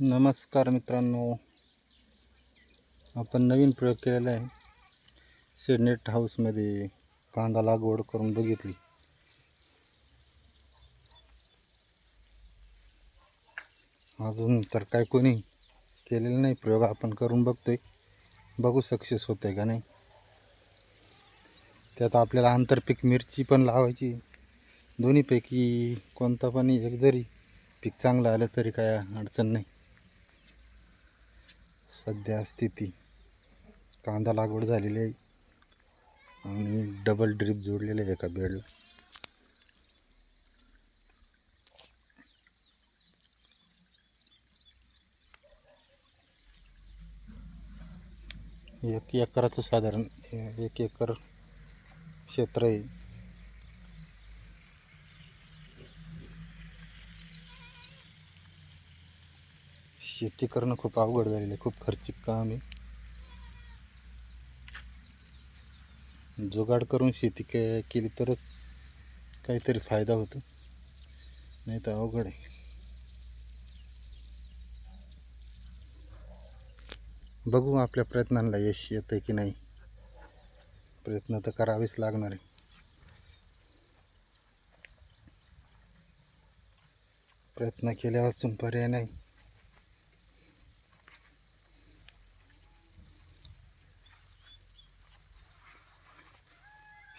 नमस्कार मित्रांनो. आपण नवीन प्रयोग केलेला आहे. शेडनेट हाऊसमध्ये कांदा लागवड करून बघितली. अजून तर काय कोणी केलेलं नाही. प्रयोग आपण करून बघतोय. बघू सक्सेस होत आहे का नाही. त्यात आपल्याला आंतरपीक मिरची पण लावायची. दोन्हीपैकी कोणता पण एक जरी पीक चांगलं आलं तरी काय अडचण नाही. सध्या स्थिती. कांदा लागवड झालेली आहे. आणि डबल ड्रीप जोडलेले आहे एका बेडला एक एकराचं साधारण एक एकर क्षेत्र आहे. शेती करणं खूप अवघड झालेलं आहे. खूप खर्चिक काम आहे. जुगाड करून शेती के केली तरच काहीतरी फायदा होतो. नाही तर अवघड आहे. बघू आपल्या प्रयत्नांना यश येतं की नाही. प्रयत्न तर करावेच लागणार आहे. प्रयत्न केल्यावाचून पर्याय नाही.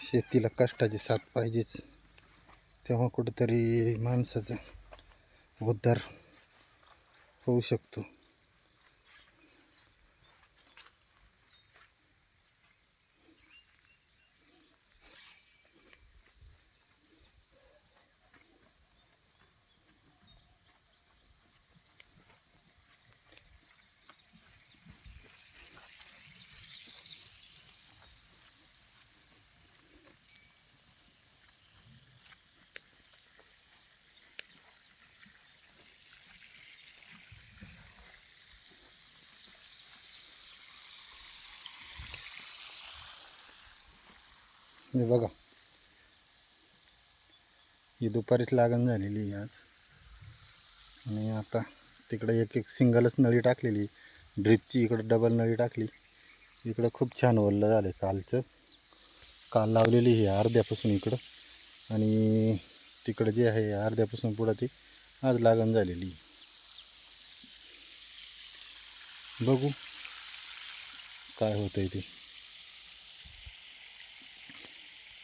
शेतीला कष्टाची साथ पाहिजेच. तेव्हा कुठंतरी माणसाचा उद्धार होऊ शकतो. हे बघा. ही दुपारीच लागण झालेली आहे आज. आणि आता तिकडे एक एक सिंगलच नळी टाकलेली ड्रिपची इकडं डबल नळी टाकली. इकडं खूप छान ओललं झालं कालचं. काल लावलेली ही अर्ध्यापासून इकडं. आणि तिकडं जे आहे अर्ध्यापासून पुढं ती आज लागण झालेली बघू काय होतं आहे ते.